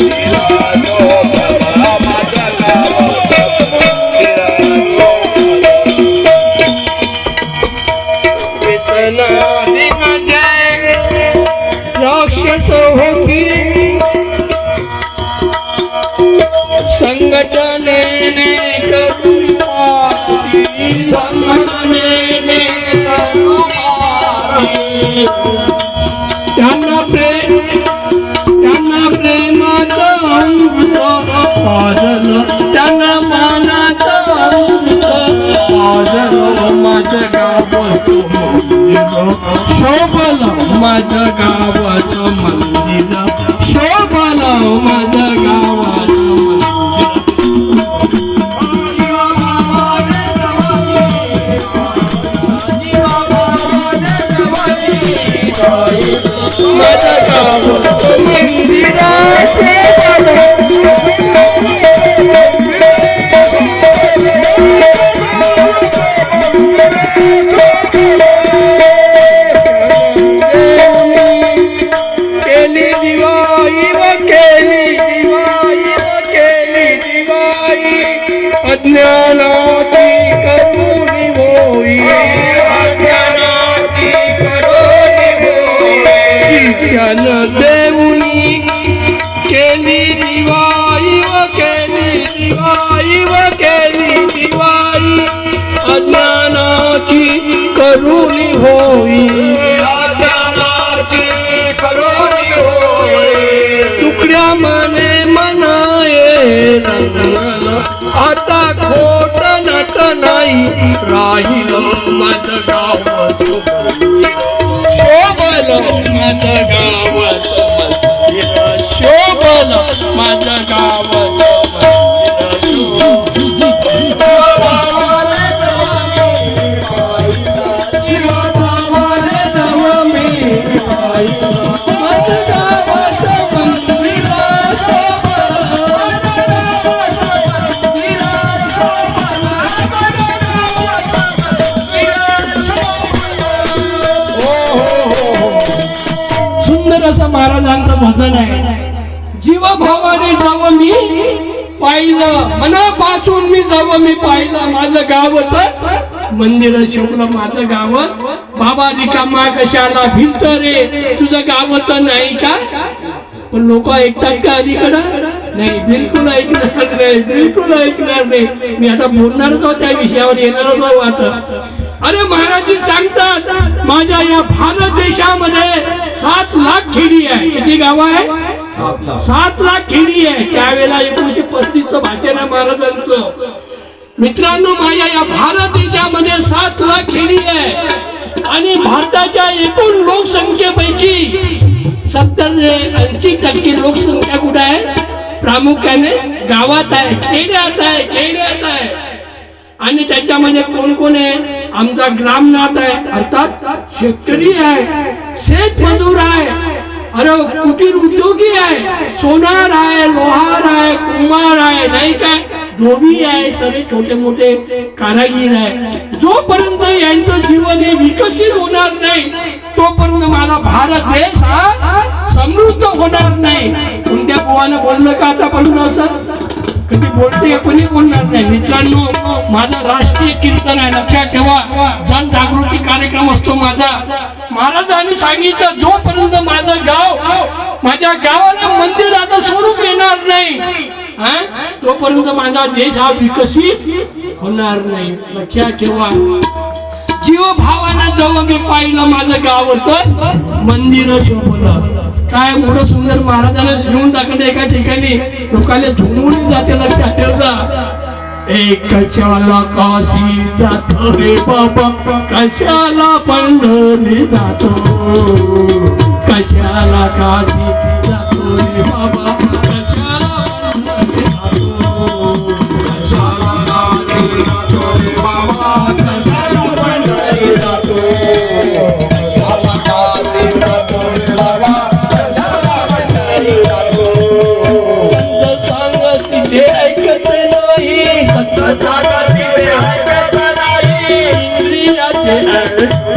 Thank. पाजलं त्यांना मानाचं अमृत पाजलं माझं गावात मंदिर शोभलं माझं गावात मंदिर शोभलं माझं गावात अज्ञानाची करुणी होई. अज्ञानाची करोनी होय. ज्ञान देऊनी केली दिवाई व केली दिवाई व केली दिवाई अज्ञानाची करुणी होई. राहिलं माझं गाव महाराजांचं भजन आहे. जीवभावाने जव मी पाहिलं मनापासून मी जव मी पाहिलं माझं गावच मंदिर शिवलं माझं गाव. बाबा रिकामा कशाला भिलत रे? तुझं गावच नाही का? पण लोक ऐकतात का अलीकडं? नाही बिलकुल ऐकणार नाही बिलकुल ऐकणार नाही. मी आता बोलणारच आहोत त्या विषयावर येणारच आहोत आता. अरे महाराज सांगतात माझ्या या भारत देशामध्ये सात लाख खेडी आहे. किती गाव आहे? सात लाख. खेडी आहे. त्यावेळेला एकोणीशे पस्तीसचं भाषण आहे महाराजांचं. मित्रांनो माझ्या या भारत देशामध्ये सात लाख खेडी आहे. आणि भारताच्या एकूण लोकसंख्येपैकी सत्तर ऐंशी टक्के लोकसंख्या कुठे आहे? प्रामुख्याने गावात आहे. खेड्यात आहे खेड्यात आहे. आणि त्याच्यामध्ये कोण कोण आहे? आमचा ग्रामनाथ आहे. अर्थात शेतकरी आहे. शेत मजूर आहे. अरे कुटीर उद्योगी आहे. सोनार आहे लोहार आहे कुंभार आहे नाही काय धोबी आहे सगळे छोटे मोठे कारागीर आहे. जोपर्यंत यांचं जीवन हे विकसित होणार नाही तोपर्यंत माझा भारत देश हा समृद्ध होणार नाही. कोणत्या बुवानं बोललं का आतापर्यंत असं? कधी बोलते कोणी बोलणार नाही. मित्रांनो माझं राष्ट्रीय कीर्तन आहे. लक्षात ठेवा. जनजागृती कार्यक्रम असतो माझा. महाराजांनी सांगितलं जोपर्यंत माझं गाव माझ्या गावाला मंदिराचं स्वरूप येणार नाही तोपर्यंत माझा देश हा विकसित होणार नाही. लक्षात ठेवा. जीवभावानं जेव्हा मी पाहिलं माझं गावचं मंदिर शोभलं. काय मोठं सुंदर महाराजांना घेऊन टाकलं एका ठिकाणी? लोकांना झुमवली जाते लक्षात ठेवता. एक कशाला काशी जातो रे बाबा? कशाला पंढरी जातो? कशाला काशी जातो Hey.